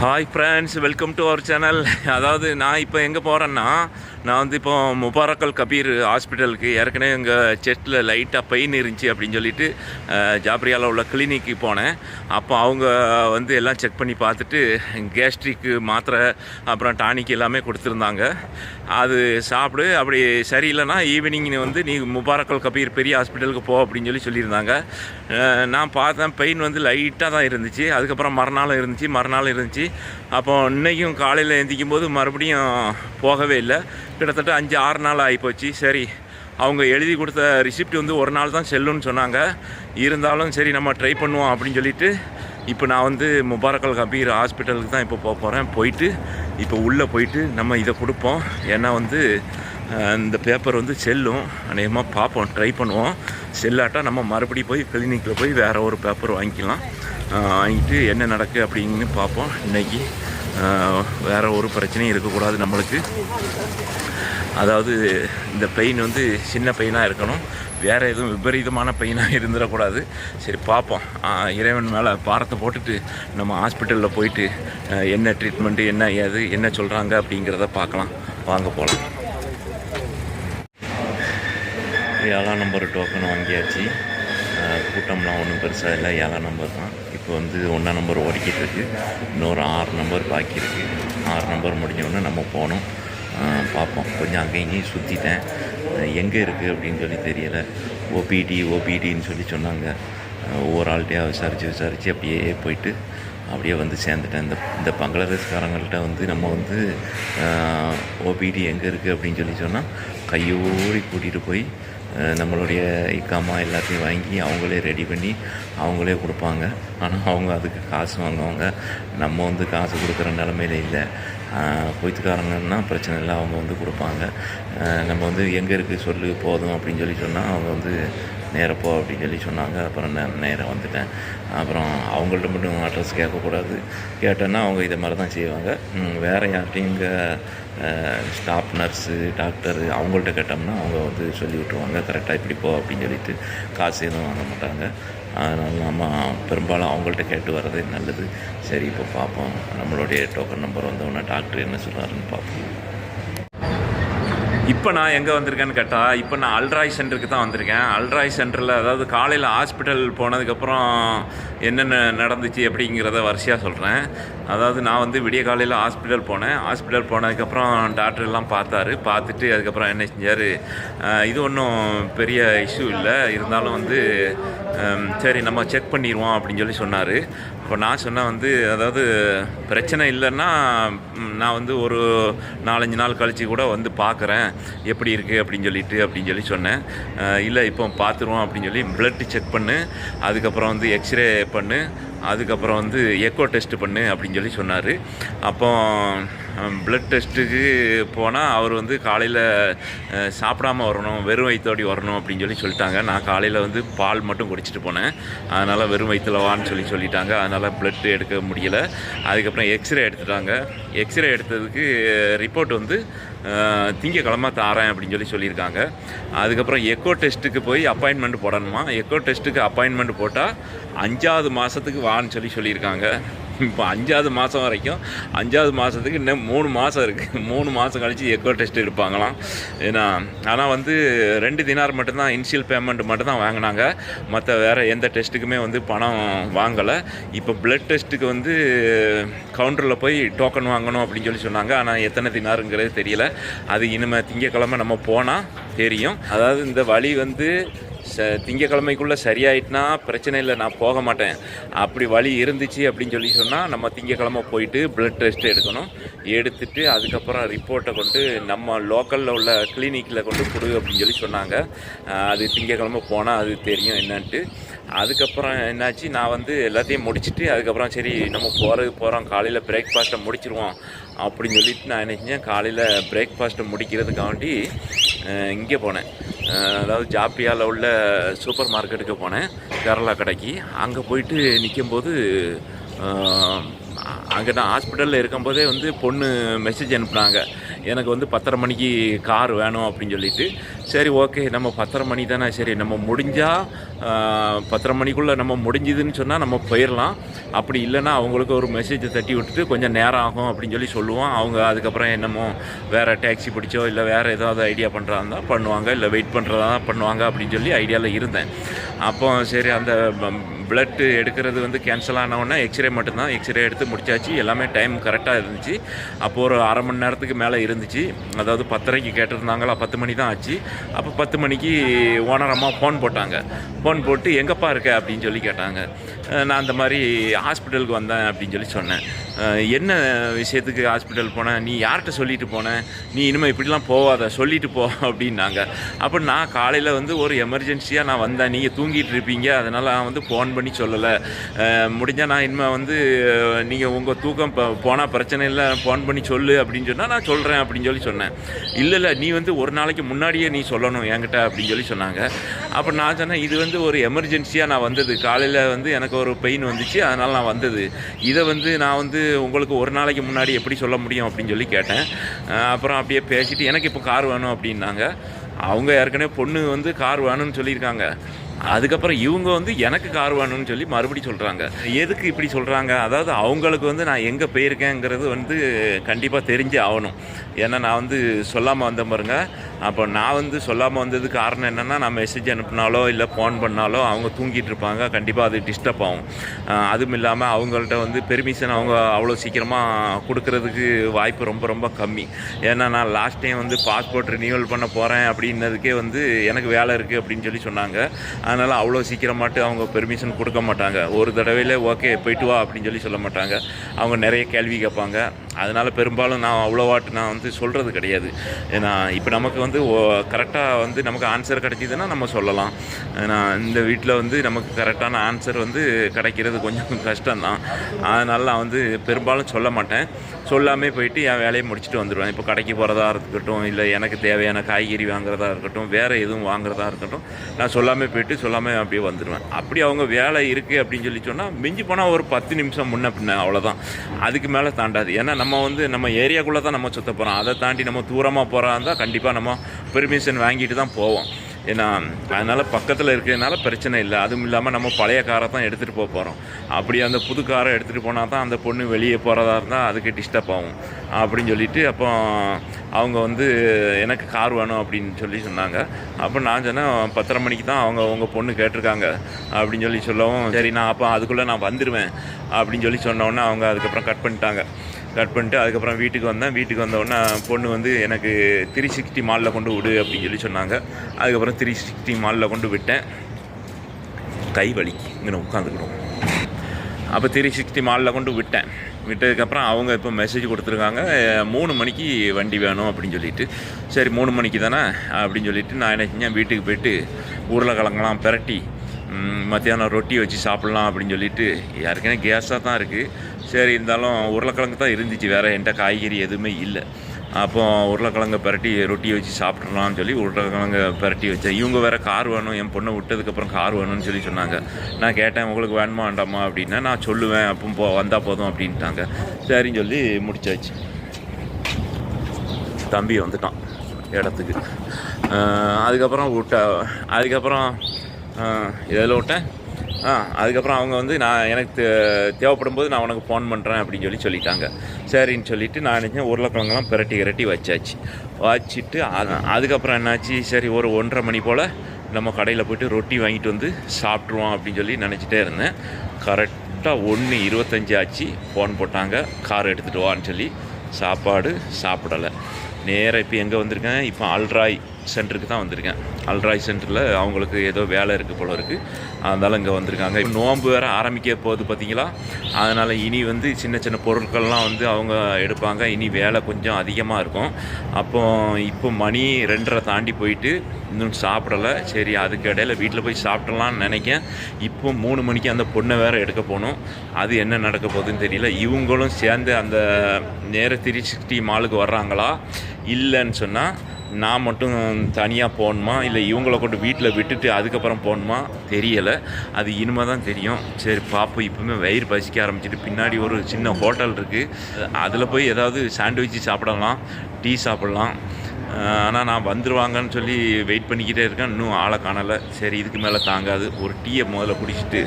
Hi friends welcome to our channel அதாவது நான் இப்போ எங்கே போகிறேன்னா நான் வந்து இப்போ முபாரக்கல் கபீர் ஹாஸ்பிட்டலுக்கு ஏற்கனவே எங்கள் செஸ்ட்டில் லைட்டாக பெயின் இருந்துச்சு அப்படின்னு சொல்லிட்டு ஜாப்ரியாவில் உள்ள கிளினிக்கு போனேன். அப்போ அவங்க வந்து எல்லாம் செக் பண்ணி பார்த்துட்டு கேஸ்ட்ரிக்கு மாத்திரை அப்புறம் டானிக் எல்லாமே கொடுத்துருந்தாங்க. அது சாப்பிடு அப்படி சரியில்லைன்னா ஈவினிங் வந்து நீ முபாரக்கல் கபீர் பெரிய ஹாஸ்பிட்டலுக்கு போ அப்படின்னு சொல்லி சொல்லியிருந்தாங்க. நான் பார்த்தேன் பெயின் வந்து லைட்டாக தான் இருந்துச்சு. அதுக்கப்புறம் மறுநாள் இருந்துச்சு மறுநாள் இருந்துச்சு. அப்போ இன்றைக்கும் காலையில் எந்திக்கும் போது மறுபடியும் போகவே இல்லை. கிட்டத்தட்ட அஞ்சு ஆறு நாள் ஆகிப்போச்சு. சரி அவங்க எழுதி கொடுத்த ரிசிப்ட் வந்து ஒரு நாள் தான் செல்லுன்னு சொன்னாங்க. இருந்தாலும் சரி நம்ம ட்ரை பண்ணுவோம் அப்படின்னு சொல்லிட்டு இப்போ நான் வந்து முபாரக்கல் கபீர் ஹாஸ்பிட்டலுக்கு தான் இப்போ போக போகிறேன் போயிட்டு இப்போ உள்ளே போயிட்டு நம்ம இதை கொடுப்போம். ஏன்னா வந்து இந்த பேப்பர் வந்து செல்லும். அநேகமாக பார்ப்போம் ட்ரை பண்ணுவோம். செல்லாட்டால் நம்ம மறுபடியும் போய் கிளினிக்கில் போய் வேறு ஒரு பேப்பர் வாங்கிக்கலாம். வாங்கிட்டு என்ன நடக்கு அப்படின்னு பார்ப்போம். இன்னைக்கு வேறு ஒரு பிரச்சனையும் இருக்கக்கூடாது நம்மளுக்கு. அதாவது இந்த பெயின் வந்து சின்ன பெயினாக இருக்கணும். வேறு எதுவும் விபரீதமான பெயினாக இருந்துடக்கூடாது. சரி பார்ப்போம். இறைவன் மேலே பாரத்தை போட்டுட்டு நம்ம ஹாஸ்பிட்டலில் போயிட்டு என்ன ட்ரீட்மெண்ட்டு என்ன ஏது என்ன சொல்கிறாங்க அப்படிங்கிறத பார்க்கலாம். வாங்க போகலாம் ஏழாம் நம்பர் டோக்கன் வாங்கியாச்சு. கூட்டம்லாம் ஒன்றும் பெருசாக இல்லை. ஏழாம் நம்பர் தான். இப்போ வந்து ஒன்றாம் நம்பர் ஓடிக்கிட்டு இருக்குது இன்னொரு ஆறு நம்பர் பாக்கி இருக்குது ஆறு நம்பர் முடிஞ்சோடனே நம்ம போகணும். பார்ப்போம். கொஞ்சம் அங்கேயும் இங்கேயும் சுற்றிட்டேன் எங்கே இருக்குது அப்படின்னு சொல்லி தெரியலை. ஓபிடி ஓபிடின்னு சொல்லி சொன்னாங்க. ஒவ்வொரு ஆள்கிட்டையாக விசாரித்து விசாரித்து அப்படியே போயிட்டு அப்படியே வந்து சேர்ந்துட்டேன். இந்த இந்த பங்களாதேஷ்காரங்கள்ட்ட வந்து நம்ம வந்து ஓபிடி எங்கே இருக்குது அப்படின்னு சொல்லி சொன்னால் கையோடி கூட்டிகிட்டு போய் நம்மளுடைய இக்காமா எல்லாத்தையும் வாங்கி அவங்களே ரெடி பண்ணி அவங்களே கொடுப்பாங்க. ஆனால் அவங்க அதுக்கு காசு வாங்குவாங்க. நம்ம வந்து காசு கொடுக்குற நிலமையில இல்லை. கொய்த்துக்காரங்கன்னா பிரச்சனை இல்லை அவங்க வந்து கொடுப்பாங்க. நம்ம வந்து எங்கே இருக்குது சொல்லு போதும் அப்படின்னு சொல்லி சொன்னால் அவங்க வந்து நேராக போ அப்படின்னு சொல்லி சொன்னாங்க. அப்புறம் நான் நேராக வந்துட்டேன். அப்புறம் அவங்கள்ட்ட மட்டும் அட்ரஸ் கேட்கக்கூடாது. கேட்டேன்னா அவங்க இதை மாதிரி தான் செய்வாங்க வேறு யார்கிட்டையும் இங்கே ஸ்டாஃப் நர்ஸு டாக்டரு அவங்கள்ட்ட கேட்டோம்னா அவங்க வந்து சொல்லி விட்ருவாங்க கரெக்டாக இப்படி போ அப்படின்னு சொல்லிட்டு காசு எதுவும் வாங்க மாட்டாங்க. அதனால் நம்ம பெரும்பாலும் அவங்கள்ட்ட கேட்டு வர்றதே நல்லது. சரி இப்போ பார்ப்போம். நம்மளுடைய டோக்கன் நம்பர் வந்தோடனே டாக்டர் என்ன சொல்கிறாருன்னு பார்ப்போம். இப்போ நான் எங்கே வந்திருக்கேன்னு கேட்டால் இப்போ நான் அல்ராய் சென்டருக்கு தான் வந்திருக்கேன். அல்ட்ராய் சென்டரில் அதாவது காலையில் ஹாஸ்பிட்டல் போனதுக்கப்புறம் என்னென்ன நடந்துச்சு அப்படிங்கிறத வரிசையாக சொல்கிறேன் அதாவது நான் வந்து விடிய காலையில் ஹாஸ்பிட்டல் போனேன். ஹாஸ்பிட்டல் போனதுக்கப்புறம் டாக்டர் எல்லாம் பார்த்தாரு. பார்த்துட்டு அதுக்கப்புறம் என்ன செஞ்சார்? இது ஒன்றும் பெரிய இஷ்யூ இல்லை. இருந்தாலும் வந்து சரி நம்ம செக் பண்ணிடுவோம் அப்படின்னு சொல்லி சொன்னார். இப்போ நான் சொன்னேன் வந்து அதாவது பிரச்சனை இல்லைன்னா நான் வந்து ஒரு நாலஞ்சு நாள் கழித்து கூட வந்து பார்க்குறேன் எப்படி இருக்குது அப்படின்னு சொல்லிட்டு அப்படின்னு சொல்லி சொன்னேன். இல்லை இப்போ பார்த்துருவோம் அப்படின்னு சொல்லி பிளட் செக் பண்ணு. அதுக்கப்புறம் வந்து எக்ஸ்ரே பண்ணு. அதுக்கப்புறம் வந்து எக்கோ டெஸ்ட் பண்ணு அப்படின்னு சொல்லி சொன்னார். அப்போ பிளட் டெஸ்ட்டுக்கு போனால் அவர் வந்து காலையில் சாப்பிடாம வரணும் வெறும் வயிற்றோடி வரணும் அப்படின்னு சொல்லி சொல்லிட்டாங்க. நான் காலையில் வந்து பால் மட்டும் குடிச்சிட்டு போனேன். அதனால் வெறும் வயிற்றுல வான்னு சொல்லி சொல்லிட்டாங்க. அதனால் ப்ளட் எடுக்க முடியலை. அதுக்கப்புறம் எக்ஸ்ரே எடுத்துட்டாங்க. எக்ஸ்ரே எடுத்ததுக்கு ரிப்போர்ட் வந்து திங்கக்கிழமை தாரேன் அப்படின்னு சொல்லி சொல்லியிருக்காங்க. அதுக்கப்புறம் எக்கோ டெஸ்ட்டுக்கு போய் அப்பாயின்மெண்ட் போடணுமா? எக்கோ டெஸ்ட்டுக்கு அப்பாயின்மெண்ட் போட்டால் அஞ்சாவது மாதத்துக்கு வான்னு சொல்லி சொல்லியிருக்காங்க. இப்போ அஞ்சாவது மாதம் வரைக்கும் அஞ்சாவது மாதத்துக்கு இன்னும் மூணு மாதம் இருக்குது மூணு மாதம் கழித்து எக்கோ டெஸ்ட் எடுப்பாங்களாம். ஏன்னா ஆனால் வந்து ரெண்டு தினார் மட்டும்தான் இனிஷியல் பேமெண்ட் மட்டும்தான் வாங்கினாங்க. மற்ற வேறு எந்த டெஸ்ட்டுக்குமே வந்து பணம் வாங்கலை. இப்போ பிளட் டெஸ்ட்டுக்கு வந்து கவுண்டரில் போய் டோக்கன் வாங்கணும் அப்படின்னு சொல்லி சொன்னாங்க. ஆனால் எத்தனை தினாருங்கிறது தெரியல. அது இனிமேல் திங்கக்கிழமை நம்ம போனால் தெரியும். அதாவது இந்த வழி வந்து ச திங்கக்கிழமைக்குள்ளே சரியாயிட்டுனா பிரச்சனை இல்லை நான் போக மாட்டேன். அப்படி வழி இருந்துச்சு அப்படின்னு சொல்லி சொன்னால் நம்ம திங்கக்கிழமை போயிட்டு பிளட் டெஸ்ட் எடுக்கணும். எடுத்துட்டு அதுக்கப்புறம் ரிப்போர்ட்டை கொண்டு நம்ம லோக்கலில் உள்ள கிளினிக்கில் கொண்டு கொடு அப்படின்னு சொல்லி சொன்னாங்க. அது திங்கக்கிழமை போனால் அது தெரியும் என்னன்ட்டு. அதுக்கப்புறம் என்னாச்சு நான் வந்து எல்லாத்தையும் முடிச்சுட்டு அதுக்கப்புறம் சரி நம்ம போகிறது போகிறோம் காலையில் பிரேக்ஃபாஸ்ட்டை முடிச்சிருவோம் அப்படின்னு சொல்லிட்டு நான் என்ன செஞ்சேன் காலையில் பிரேக்ஃபாஸ்ட்டை முடிக்கிறதுக்காண்டி இங்கே போனேன். அதாவது ஜாப்பியாவில் உள்ள சூப்பர் மார்க்கெட்டுக்கு போனேன் கேரளா கடைக்கு. அங்கே போயிட்டு நிற்கும்போது அங்கே நான் ஹாஸ்பிட்டலில் இருக்கும்போதே வந்து பொண்ணு மெசேஜ் அனுப்புனாங்க. எனக்கு வந்து பத்தரை மணிக்கு கார் வேணும் அப்படின்னு சொல்லிட்டு சரி ஓகே நம்ம பத்தரை மணி தானே சரி நம்ம முடிஞ்சால் பத்தரை மணிக்குள்ளே நம்ம முடிஞ்சுதுன்னு சொன்னால் நம்ம போயிடலாம் அப்படி இல்லைன்னா அவங்களுக்கு ஒரு மெசேஜை தட்டி விட்டுட்டு கொஞ்சம் நேரம் ஆகும் அப்படின்னு சொல்லி சொல்லுவோம். அவங்க அதுக்கப்புறம் என்னமோ வேறு டேக்ஸி பிடிச்சோ இல்லை வேறு ஏதாவது ஐடியா பண்ணுறதா இருந்தால் பண்ணுவாங்க இல்லை வெயிட் பண்ணுறதா பண்ணுவாங்க அப்படின்னு சொல்லி ஐடியாவில் இருந்தேன். அப்போ சரி அந்த பிளட்டு எடுக்கிறது வந்து கேன்சல் ஆனவுடனே எக்ஸ்ரே மட்டும்தான். எக்ஸ்ரே எடுத்து முடிச்சாச்சு. எல்லாமே டைம் கரெக்டாக இருந்துச்சு. அப்போது ஒரு அரை மணி நேரத்துக்கு மேலே இருந்துச்சு. அதாவது பத்தரைக்கு கேட்டிருந்தாங்களா பத்து மணி தான் ஆச்சு. அப்போ பத்து மணிக்கு ஓனர் அம்மா ஃபோன் போட்டாங்க. ஃபோன் போட்டு எங்கப்பா இருக்க? அப்படின்னு சொல்லி கேட்டாங்க. நான் அந்த மாதிரி ஹாஸ்பிட்டலுக்கு வந்தேன் அப்படின்னு சொல்லி சொன்னேன். என்ன விஷயத்துக்கு ஹாஸ்பிட்டல் போனேன் நீ யார்கிட்ட சொல்லிட்டு போனேன் நீ இனிமேல் இப்படிலாம் போகாத சொல்லிட்டு போ அப்படின்னாங்க. அப்போ நான் காலையில் வந்து ஒரு எமர்ஜென்சியாக நான் வந்தேன். நீங்கள் தூங்கிட்டு இருப்பீங்க. அதனால் நான் வந்து ஃபோன் பண்ணி சொல்லலை. முடிஞ்சால் நான் இனிமேல் வந்து நீங்கள் உங்கள் தூக்கம் இப்போ போனால் பிரச்சனை இல்லை ஃபோன் பண்ணி சொல்லு அப்படின்னு சொன்னால் நான் சொல்கிறேன் அப்படின்னு சொல்லி சொன்னேன். இல்லை இல்லை நீ வந்து ஒரு நாளைக்கு முன்னாடியே நீ சொல்லணும் என்கிட்ட அப்படின்னு சொல்லி சொன்னாங்க. அப்போ நான் சொன்னேன் இது வந்து ஒரு எமர்ஜென்சியாக நான் வந்தது. காலையில் வந்து எனக்கு ஒரு பெயின் வந்துச்சு. அதனால் நான் வந்தது. இதை வந்து நான் வந்து உங்களுக்கு ஒரு நாளைக்கு முன்னாடி எப்படி சொல்ல முடியும் அப்படின்னு சொல்லி கேட்டேன். அப்புறம் அப்படியே பேசிட்டு எனக்கு இப்போ கார் வேணும் அப்படின்னாங்க. அவங்க ஏற்கனவே பொண்ணு வந்து கார் வேணும்னு சொல்லியிருக்காங்க. அதுக்கப்புறம் இவங்க வந்து எனக்கு கார் வேணும்னு சொல்லி மறுபடி சொல்கிறாங்க எதுக்கு இப்படி சொல்கிறாங்க அதாவது அவங்களுக்கு வந்து நான் எங்கே போயிருக்கேங்கிறது வந்து கண்டிப்பாக தெரிஞ்சு ஆகணும். ஏன்னா நான் வந்து சொல்லாமல் வந்த பாருங்க. அப்போ நான் வந்து சொல்லாமல் வந்ததுக்கு காரணம் என்னென்னா நான் மெசேஜ் அனுப்புனாலோ இல்லை ஃபோன் பண்ணாலோ அவங்க தூங்கிட்டு இருப்பாங்க. கண்டிப்பாக அது டிஸ்டர்ப் ஆகும். அதுவும் இல்லாமல் அவங்கள்ட்ட வந்து பெர்மிஷன் அவங்க அவ்வளோ சீக்கிரமாக கொடுக்கறதுக்கு வாய்ப்பு ரொம்ப ரொம்ப கம்மி. ஏன்னா நான் லாஸ்ட் டைம் வந்து பாஸ்போர்ட் ரினியூவல் பண்ண போகிறேன் அப்படின்னதுக்கே வந்து எனக்கு வேலை இருக்குது அப்படின்னு சொல்லி சொன்னாங்க. அதனால் அவ்வளோ சீக்கிரமாட்டு அவங்க பெர்மிஷன் கொடுக்க மாட்டாங்க. ஒரு தடவையில் ஓகே போயிட்டு வா அப்படின்னு சொல்லி சொல்ல மாட்டாங்க. அவங்க நிறைய கேள்வி கேட்பாங்க. அதனால் பெரும்பாலும் நான் அவ்வளோவாட்டு நான் வந்து சொல்கிறது கிடையாது. ஏன்னா இப்போ நமக்கு வந்து வந்து கரெக்டாக வந்து நமக்கு ஆன்சர் கிடைச்சிதுன்னா நம்ம சொல்லலாம். நான் இந்த வீட்டில் வந்து நமக்கு கரெக்டான ஆன்சர் வந்து கிடைக்கிறது கொஞ்சம் கஷ்டம்தான். அதனால் நான் வந்து பெரும்பாலும் சொல்ல மாட்டேன். சொல்லாமே போயிட்டு என் வேலையை முடிச்சுட்டு வந்துடுவேன். இப்போ கடைக்கு போகிறதா இருக்கட்டும் இல்லை எனக்கு தேவையான காய்கறி வாங்குறதா இருக்கட்டும் வேறு எதுவும் வாங்குறதா இருக்கட்டும் நான் சொல்லாமல் போயிட்டு சொல்லாமல் அப்படியே வந்துடுவேன். அப்படி அவங்க வேலை இருக்குது அப்படின்னு சொல்லி சொன்னால் மிஞ்சி போனால் ஒரு பத்து நிமிஷம் முன்ன பின்ன அவ்வளோதான் அதுக்கு மேலே தாண்டாது. ஏன்னா நம்ம வந்து நம்ம ஏரியாக்குள்ளே தான் நம்ம சுத்த போகிறோம் அதை தாண்டி நம்ம தூரமாக போகிறா இருந்தால் கண்டிப்பாக நம்ம பெர்மிஷன் வாங்கிட்டு தான் போவோம். ஏன்னா அதனால் பக்கத்தில் இருக்கிறதுனால பிரச்சனை இல்லை. அதுவும் இல்லாமல் நம்ம பழைய காரை தான் எடுத்துகிட்டு போக போகிறோம் அப்படி அந்த புது காரை எடுத்துகிட்டு போனால் தான் அந்த பொண்ணு வெளியே போகிறதா இருந்தால் அதுக்கு டிஸ்டர்ப் ஆகும். அப்படின்னு சொல்லிட்டு அப்போ அவங்க வந்து எனக்கு கார் வேணும் அப்படின்னு சொல்லி சொன்னாங்க. அப்போ நான் சொன்னேன் பத்தரை மணிக்கு தான் அவங்க உங்கள் பொண்ணு கேட்டிருக்காங்க அப்படின்னு சொல்லி சொல்லவும் சரி நான் அப்போ அதுக்குள்ளே நான் வந்துடுவேன் அப்படின்னு சொல்லி சொன்னோன்னே அவங்க அதுக்கப்புறம் கட் பண்ணிட்டாங்க. கட் பண்ணிட்டு அதுக்கப்புறம் வீட்டுக்கு வந்தேன். வீட்டுக்கு வந்தோடனே பொண்ணு வந்து எனக்கு த்ரீ சிக்ஸ்டி மாலில் கொண்டு விடு அப்படின்னு சொல்லி சொன்னாங்க. அதுக்கப்புறம் த்ரீ சிக்ஸ்டி மாலில் கொண்டு விட்டேன். கை வலிக்கு இங்கே உட்காந்துக்கணும். அப்போ த்ரீ சிக்ஸ்டி மாலில் கொண்டு விட்டேன். விட்டதுக்கப்புறம் அவங்க இப்போ மெசேஜ் கொடுத்துருக்காங்க மூணு மணிக்கு வண்டி வேணும் அப்படின்னு சொல்லிட்டு. சரி மூணு மணிக்கு தானே அப்படின்னு சொல்லிட்டு நான் என்ன செஞ்சேன் வீட்டுக்கு போயிட்டு உருளைக்கிழங்கெல்லாம் பிரட்டி மத்தியானம் ரொட்டி வச்சு சாப்பிட்லாம் அப்படின்னு சொல்லிட்டு ஏற்கனவே கேஸாக தான் இருக்குது சரி இருந்தாலும் உருளைக்கிழங்கு தான் இருந்துச்சு. வேறு என்கிட்ட காய்கறி எதுவுமே இல்லை. அப்போ உருளைக்கிழங்க பரட்டி ரொட்டியை வச்சு சாப்பிட்றலாம்னு சொல்லி உருளைக்கிழங்க பரட்டி வச்சேன். இவங்க வேறு கார் வேணும் என் பொண்ணை விட்டதுக்கப்புறம் கார் வேணும்னு சொல்லி சொன்னாங்க. நான் கேட்டேன் உங்களுக்கு வேணுமா வேண்டாமா அப்படின்னா நான் சொல்லுவேன் அப்போ போ வந்தால் போதும் அப்படின்ட்டாங்க. சரின்னு சொல்லி முடிச்சாச்சு. தம்பி வந்துட்டான் இடத்துக்கு. அதுக்கப்புறம் விட்ட அதுக்கப்புறம் இதில் விட்டேன். ஆ அதுக்கப்புறம் அவங்க வந்து நான் எனக்கு தேவைப்படும் போது நான் உனக்கு ஃபோன் பண்ணுறேன் அப்படின்னு சொல்லி சொல்லிட்டாங்க. சரின்னு சொல்லிவிட்டு நான் நினச்சேன் உருளைக்கிழங்கெல்லாம் பிரட்டி கிரட்டி வச்சாச்சு. வச்சுட்டு அதுக்கப்புறம் என்னாச்சு? சரி ஒரு ஒன்றரை மணி போல் நம்ம கடையில் போய்ட்டு ரொட்டி வாங்கிட்டு வந்து சாப்பிட்ருவோம் அப்படின்னு சொல்லி நினச்சிட்டே இருந்தேன். கரெக்டாக ஒன்று இருபத்தஞ்சி ஆச்சு. ஃபோன் போட்டாங்க கார் எடுத்துகிட்டு வான்னு சொல்லி சாப்பாடு சாப்பிடலை. நேராக இப்போ எங்கே வந்திருக்கேன்? இப்போ அல்ட்ராய் சென்டருக்கு தான் வந்திருக்கேன். அல்ராய் சென்டரில் அவங்களுக்கு ஏதோ வேலை இருக்குது போல இருக்குது அதனால் இங்கே வந்திருக்காங்க. நோன்பு வேறு ஆரம்பிக்க போகுது பார்த்தீங்களா அதனால் இனி வந்து சின்ன சின்ன பொருட்கள்லாம் வந்து அவங்க எடுப்பாங்க. இனி வேலை கொஞ்சம் அதிகமாக இருக்கும். அப்போ இப்போ மணி ரெண்டரை தாண்டி போயிட்டு இன்னும் சாப்பிடலை. சரி அதுக்கு இடையில வீட்டில் போய் சாப்பிடலான்னு நினைக்கேன். இப்போ மூணு மணிக்கு அந்த பொண்ணை வேறு எடுக்க போகணும். அது என்ன நடக்க போகுதுன்னு தெரியல. இவங்களும் சேர்ந்து அந்த நேர திரி சிக்ஸ்டி மாலுக்கு வர்றாங்களா? இல்லைன்னு சொன்னால் நான் மட்டும் தனியாக போகணுமா? இல்லை இவங்கள கொண்டு வீட்டில் விட்டுட்டு அதுக்கப்புறம் போகணுமா? தெரியலை. அது இனிமே தான் தெரியும். சரி பார்ப்போம் இப்போவுமே வயிறு பசிக்க ஆரம்பிச்சிட்டு பின்னாடி ஒரு சின்ன ஹோட்டல் இருக்குது அதில் போய் ஏதாவது சாண்ட்விச் சாப்பிடலாம் டீ சாப்பிட்லாம். ஆனால் நான் வந்துடுவாங்கன்னு சொல்லி வெயிட் பண்ணிக்கிட்டே இருக்கேன். இன்னும் ஆளை காணலை. சரி இதுக்கு மேலே தாங்காது. ஒரு டீயை முதல்ல குடிச்சிட்டு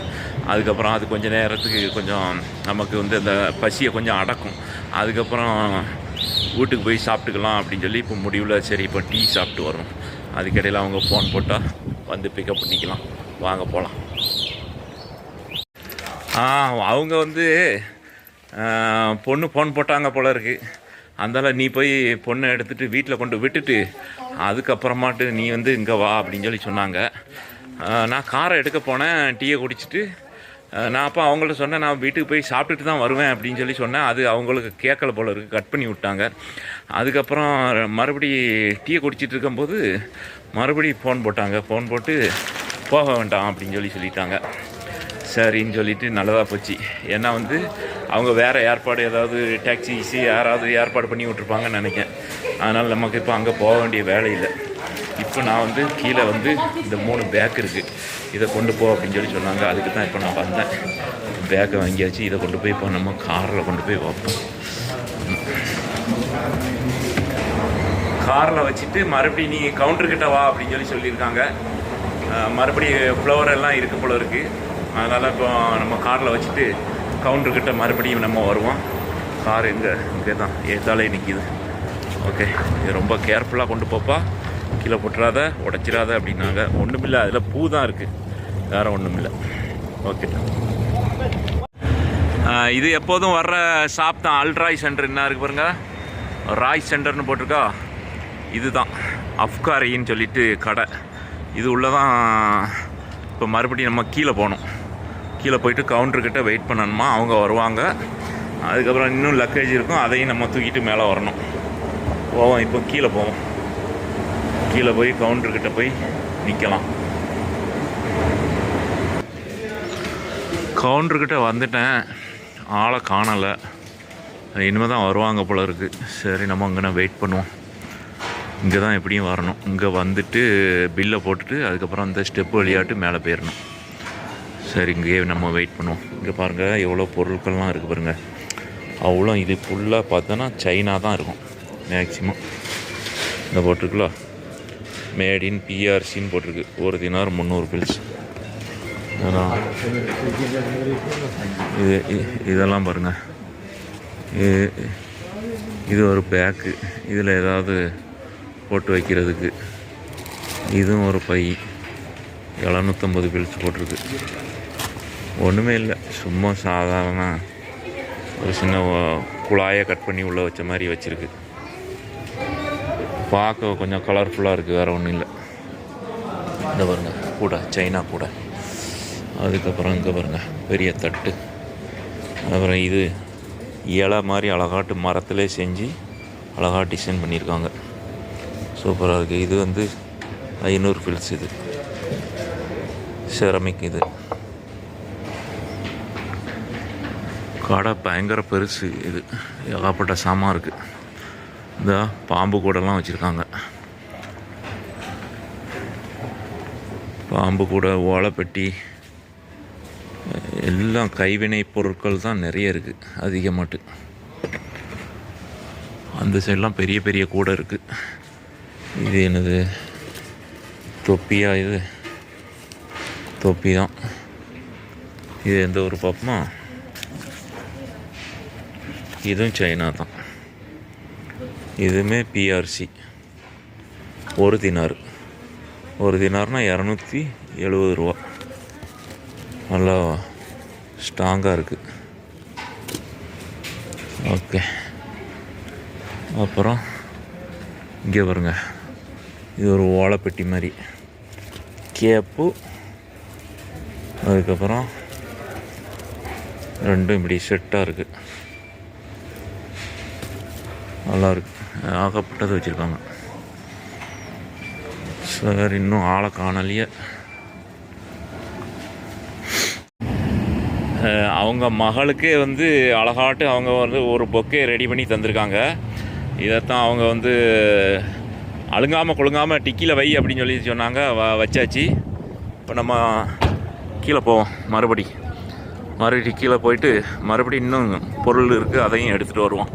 அதுக்கப்புறம் அது கொஞ்சம் நேரத்துக்கு கொஞ்சம் நமக்கு வந்து அந்த பசியை கொஞ்சம் அடக்கும். அதுக்கப்புறம் வீட்டுக்கு போய் சாப்பிட்டுக்கலாம் அப்படின்னு சொல்லி இப்போ முடிவில் சரி இப்போ டீ சாப்பிட்டு வரோம். அதுக்கிடையில் அவங்க ஃபோன் போட்டால் வந்து பிக்கப் பண்ணிக்கலாம். வாங்க போகலாம் ஆ அவங்க வந்து பொண்ணு ஃபோன் போட்டாங்க போல இருக்குது அந்தால நீ போய் பொண்ணை எடுத்துகிட்டு வீட்டில் கொண்டு விட்டுட்டு அதுக்கப்புறமாட்டு நீ வந்து இங்கே வா அப்படின்னு சொல்லி சொன்னாங்க. நான் காரை எடுக்க போனேன். டீயை குடிச்சிட்டு நான் அப்போ அவங்கள்ட்ட சொன்னேன் நான் வீட்டுக்கு போய் சாப்பிட்டுட்டு தான் வருவேன் அப்படின்னு சொல்லி சொன்னேன். அது அவங்களுக்கு கேட்கல போல இருக்குது கட் பண்ணி விட்டாங்க. அதுக்கப்புறம் மறுபடி டீயை குடிச்சிட்டு இருக்கும்போது மறுபடி ஃபோன் போட்டாங்க. ஃபோன் போட்டு போக வேண்டாம் அப்படின்னு சொல்லி சொல்லிட்டாங்க. சரின்னு சொல்லிட்டு நல்லதாக போச்சு. ஏன்னா வந்து அவங்க வேறு ஏற்பாடு ஏதாவது டாக்ஸிஸு யாராவது ஏற்பாடு பண்ணி விட்ருப்பாங்கன்னு நினைக்கிறேன். அதனால் நமக்கு இப்போ அங்கே போக வேண்டிய வேலை இல்லை. இப்போ நான் வந்து கீழே வந்து இந்த மூணு பேக் இருக்குது இதை கொண்டு போ அப்படின்னு சொல்லி சொன்னாங்க. அதுக்கு தான் இப்போ நான் வந்தேன். பேக்கை வாங்கியாச்சு. இதை கொண்டு போய் இப்போ நம்ம காரில் கொண்டு போய் வைப்போம். காரில் வச்சுட்டு மறுபடியும் நீ கவுண்டர்கிட்ட வா அப்படின்னு சொல்லி சொல்லியிருக்காங்க. மறுபடியும் ஃப்ளவர் எல்லாம் இருக்கு போல இருக்குது அதனால் இப்போ நம்ம காரில் வச்சுட்டு கவுண்டர்கிட்ட மறுபடியும் நம்ம வருவோம். கார் எங்கே? இங்கே தான் ஏத்தாலே நிற்கிது ஓகே இது ரொம்ப கேர்ஃபுல்லாக கொண்டு போப்பா. கீழே போட்டுறாத உடச்சிடாத அப்படின்னாங்க. ஒன்றுமில்லை அதில் பூ தான் இருக்குது வேறு ஒன்றுமில்லை ஓகே இது எப்போதும் வர்ற ஷாப் தான். அல்ட்ராய் சென்டர் என்ன இருக்குது பாருங்கள் ராய் சென்டர்னு போட்டிருக்கா. இதுதான். அஃப்காரின்னு சொல்லிட்டு கடை. இது உள்ள தான் இப்போ மறுபடியும் நம்ம கீழே போகணும். கீழே போயிட்டு கவுண்டர்கிட்ட வெயிட் பண்ணணுமா? அவங்க வருவாங்க. அதுக்கப்புறம் இன்னும் லக்கேஜ் இருக்கும். அதையும் நம்ம தூக்கிட்டு மேலே வரணும். போவோம் இப்போ கீழே போவோம். கீழே போய் கவுண்டர்கிட்ட போய் நிற்கலாம் கவுண்டர்கிட்ட வந்துட்டேன். ஆளை காணலை. இனிமேல் தான் வருவாங்க போல இருக்குது சரி நம்ம அங்கே வெயிட் பண்ணுவோம். இங்கே தான் எப்படியும் வரணும். இங்கே வந்துட்டு பில்லை போட்டுட்டு அதுக்கப்புறம் அந்த ஸ்டெப்பு வழியாட்டு மேலே போயிடணும். சரி இங்கேயே நம்ம வெயிட் பண்ணுவோம். இங்கே பாருங்கள் எவ்வளோ பொருட்கள்லாம் இருக்குது பாருங்கள் அவ்வளோ இது ஃபுல்லாக பார்த்தோன்னா சைனா தான் இருக்கும். மேக்ஸிமம் இந்த போட்டிருக்குல்ல மேட் இன் பிஆர்சின்னு போட்டிருக்கு. ஒரு தினார் முந்நூறு பில்ஸ். இது இதெல்லாம் பாருங்கள் இது இது ஒரு பேக்கு. இதில் ஏதாவது போட்டு வைக்கிறதுக்கு. இதுவும் ஒரு பை. எழுநூற்றம்பது பில்ஸ் போட்டிருக்கு. ஒன்றுமே இல்லை. சும்மா சாதாரண ஒரு சின்ன குழாயை கட் பண்ணி உள்ளே வச்ச மாதிரி வச்சுருக்கு. பார்க்க கொஞ்சம் கலர்ஃபுல்லாக இருக்குது வேறு ஒன்றும் இல்லை. இந்த பாருங்கள் கூட சைனா கூட. அதுக்கப்புறம் இங்கே பாருங்கள் பெரிய தட்டு. அப்புறம் இது இலை மாதிரி அழகாட்டு மரத்திலே செஞ்சு அழகா டிசைன் பண்ணியிருக்காங்க. சூப்பராக இருக்குது இது வந்து ஐநூறு ஃபில்ஸ் இது. செரமிக் இது. கடை பயங்கர பெருசு இது. ஏகப்பட்ட சாமான் இருக்குது இந்த பாம்பு கூடலாம் வச்சுருக்காங்க. பாம்பு கூட ஓலைப்பெட்டி எல்லாம் கைவினை பொருட்கள் தான் நிறைய இருக்குது அதிகமாட்டு. அந்த சைடெலாம் பெரிய பெரிய கூடை இருக்குது இது என்னது? தொப்பியா இது? தொப்பி தான். இது எந்த ஒரு பார்ப்போமா இதுவும் சைனா தான். இதுவுமே பிஆர்சி ஒரு தினார். ஒரு தினார்னா இரநூத்தி எழுபது ரூபா. நல்லா ஸ்ட்ராங்காக இருக்குது ஓகே. அப்புறம் இங்கே பாருங்க. இது ஒரு ஓலைப்பெட்டி மாதிரி கேப்பு. அதுக்கப்புறம் ரெண்டும் இப்படி செட்டாக இருக்குது நல்லாயிருக்கு ஆகப்பட்டது வச்சுருக்காங்க சார் இன்னும் ஆளை காணலையே. அவங்க மகளுக்கே வந்து அழகாட்டு அவங்க வந்து ஒரு பொக்கே ரெடி பண்ணி தந்திருக்காங்க. இதைத்தான் அவங்க வந்து அழுங்காமல் கொழுங்காமல் டிக்கியில் வை அப்படின்னு சொல்லி சொன்னாங்க வ வச்சாச்சு. இப்போ நம்ம கீழே போவோம் மறுபடி. மறுபடி கீழே போயிட்டு மறுபடி இன்னும் பொருள் இருக்குது அதையும் எடுத்துகிட்டு வருவோம்.